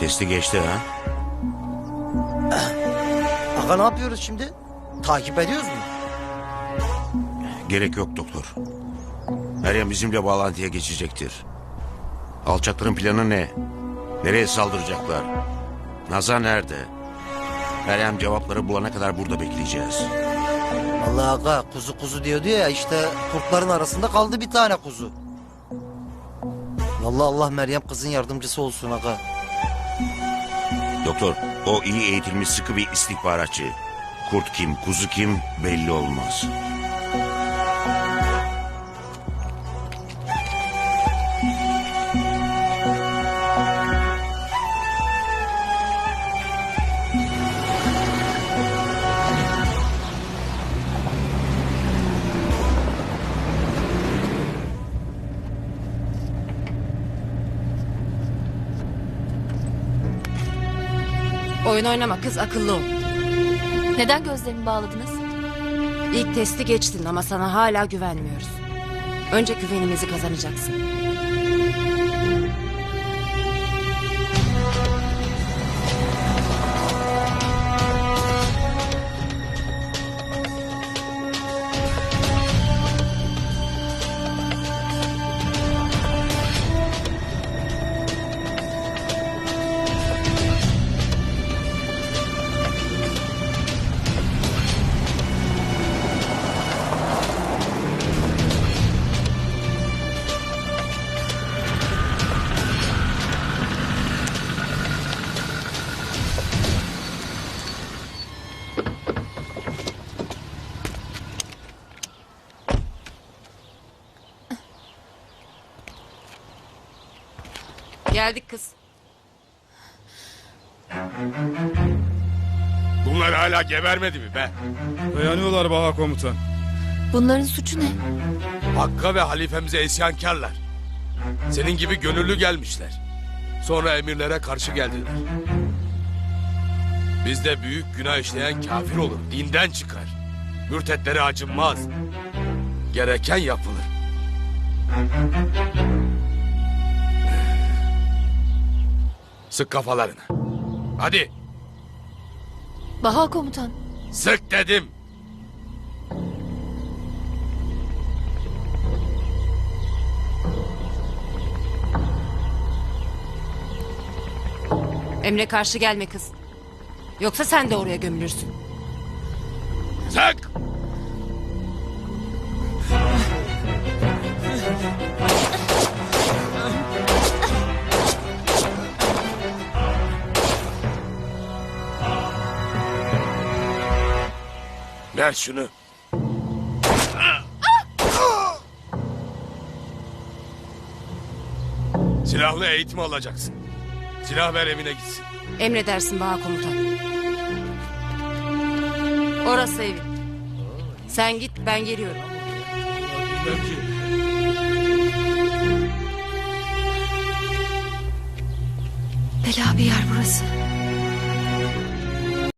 testi geçti ha? Aga ne yapıyoruz şimdi? Takip ediyoruz mu? Gerek yok doktor. Meryem bizimle bağlantıya geçecektir. Alçakların planı ne? Nereye saldıracaklar? Nazan nerede? Meryem cevapları bulana kadar burada bekleyeceğiz. Vallahi aga kuzu kuzu diyordu ya işte kurtların arasında kaldı bir tane kuzu. Vallahi Allah Meryem kızın yardımcısı olsun aga. Doktor, o iyi eğitilmiş sıkı bir istihbaratçı. Kurt kim, kuzu kim belli olmaz. Oyun oynama kız akıllı ol. Neden gözlerimi bağladınız? İlk testi geçtin ama sana hala güvenmiyoruz. Önce güvenimizi kazanacaksın. Geldik kız. Bunlar hala gebermedi mi be? Dayanıyorlar Baha komutan. Bunların suçu ne? Hakk'a ve halifemize isyankarlar. Senin gibi gönüllü gelmişler. Sonra emirlere karşı geldiler. Bizde büyük günah işleyen kafir olur, dinden çıkar. Mürtetlere acınmaz. Gereken yapılır. Sık kafalarını. Hadi, Baha komutan. sık dedim. Emre karşı gelme kız. Yoksa sen de oraya gömülürsün. Sık! Ver şunu. Silahlı eğitim alacaksın. Silah ver evine gitsin. Emredersin Baha komutan. Orası evin. Sen git ben geliyorum. Bela bir yer burası.